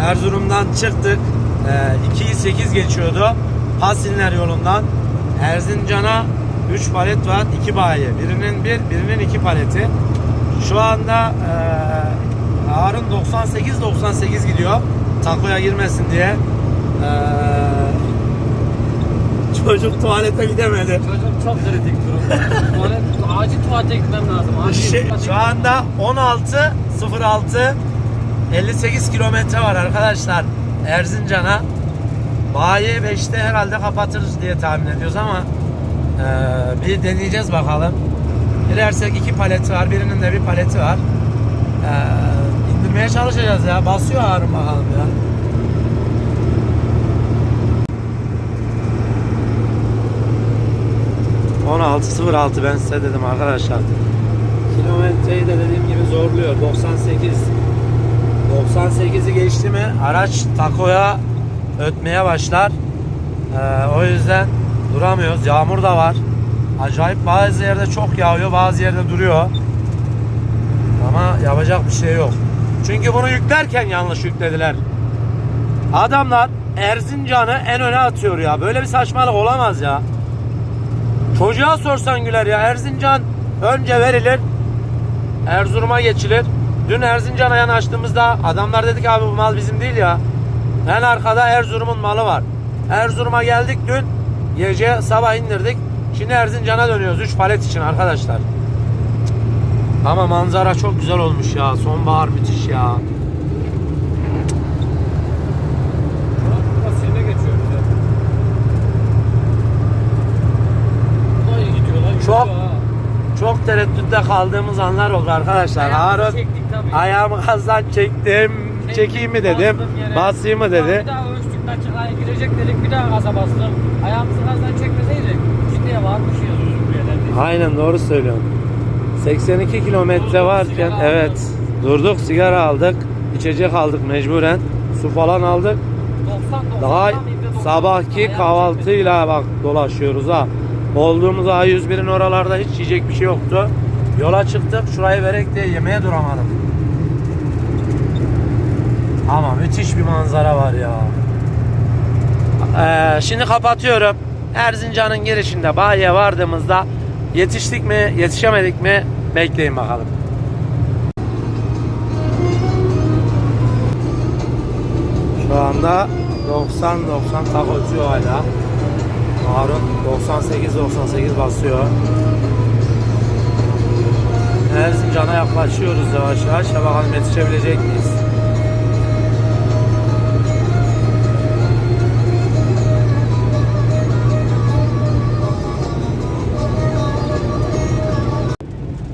Erzurum'dan çıktık. Ee, 2'yi 8 geçiyordu. Pasinler yolundan. Erzincan'a 3 palet var. 2 bayi. Birinin 1, birinin 2 paleti. Şu anda ee, Harun 98-98 gidiyor. Takoya girmesin diye. Ee, çocuk tuvalete gidemedi. Çocuk çok kritik durum. Tuvalet, acil tuvalete gitmem lazım. Acil Şey, şu anda 16 06 58 kilometre var arkadaşlar Erzincan'a. Bayi 5'te herhalde kapatırız diye tahmin ediyoruz ama eee, bir deneyeceğiz bakalım. Girersek iki paleti var. Birinin de bir paleti var. Eee indirmeye çalışacağız ya. Basıyor Harun bakalım ya. ...16.06 ben size dedim arkadaşlar. Kilometreyi de dediğim gibi zorluyor. 98. 98'i geçti mi araç takoya ötmeye başlar. Ee, o yüzden duramıyoruz. Yağmur da var. Acayip bazı yerde çok yağıyor, bazı yerde duruyor. Ama yapacak bir şey yok. Çünkü bunu yüklerken yanlış yüklediler. Adamlar Erzincan'ı en öne atıyor ya. Böyle bir saçmalık olamaz ya. Çocuğa sorsan güler ya. Erzincan önce verilir. Erzurum'a geçilir. Dün Erzincan'a yanaştığımızda adamlar dedi ki abi bu mal bizim değil ya. En arkada Erzurum'un malı var. Erzurum'a geldik dün. Gece sabah indirdik. Şimdi Erzincan'a dönüyoruz 3 palet için arkadaşlar. Ama manzara çok güzel olmuş ya. Sonbahar müthiş ya. Burası sene geçiyor bize. Bu da iyi gidiyor lan. Çok- gidiyor ha. Çok tereddütte kaldığımız anlar oldu arkadaşlar. Ayağımızı Harun çektik tabii. ayağımı gazdan çektim. Çekeyim mi dedim. Bastım yere. Basayım mı dedi. Bir daha ölçtük dakikaya girecek dedik bir daha gaza bastım. Ayağımızı gazdan çekmeseydik şimdiye varmışız buraya Aynen doğru söylüyorsun. 82 kilometre varken sigara evet durduk sigara aldık. içecek aldık mecburen. Su falan aldık. 90 90 Daha sabahki kahvaltıyla bak dolaşıyoruz ha. Olduğumuz A101'in oralarda hiç yiyecek bir şey yoktu. Yola çıktık şurayı verek diye yemeğe duramadım. Ama müthiş bir manzara var ya. Ee, şimdi kapatıyorum. Erzincan'ın girişinde bayiye vardığımızda yetiştik mi yetişemedik mi bekleyin bakalım. Şu anda 90-90 tak ötüyor hala. Harun 98-98 basıyor. Erzincan'a yaklaşıyoruz yavaş yavaş. Ya bakalım yetişebilecek miyiz?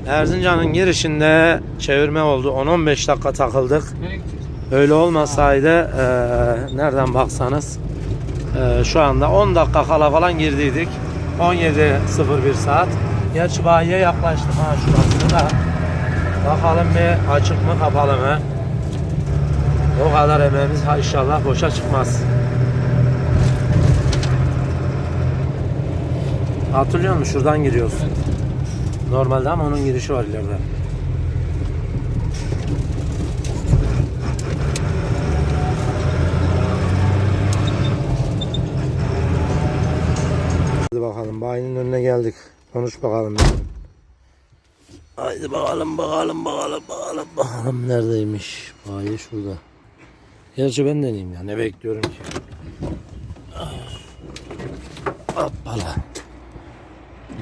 Erzincan'ın girişinde çevirme oldu. 10-15 dakika takıldık. Öyle olmasaydı eee, nereden baksanız eee, şu anda 10 dakika kala falan girdiydik. 17.01 saat. Gerçi bayiye yaklaştık ha şurası da. Bakalım bir açık mı kapalı mı? O kadar emeğimiz ha inşallah boşa çıkmaz. Hatırlıyor musun? Şuradan giriyoruz. Normalde ama onun girişi var ileride. Hadi bakalım bayinin önüne geldik. Konuş bakalım. Haydi bakalım bakalım bakalım bakalım bakalım neredeymiş? Bayi şurada. Gerçi ben deneyeyim ya ne bekliyorum ki. Hoppala.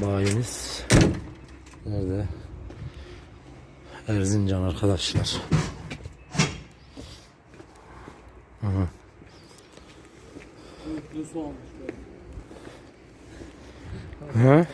Bayimiz nerede? Erzincan arkadaşlar. Hı.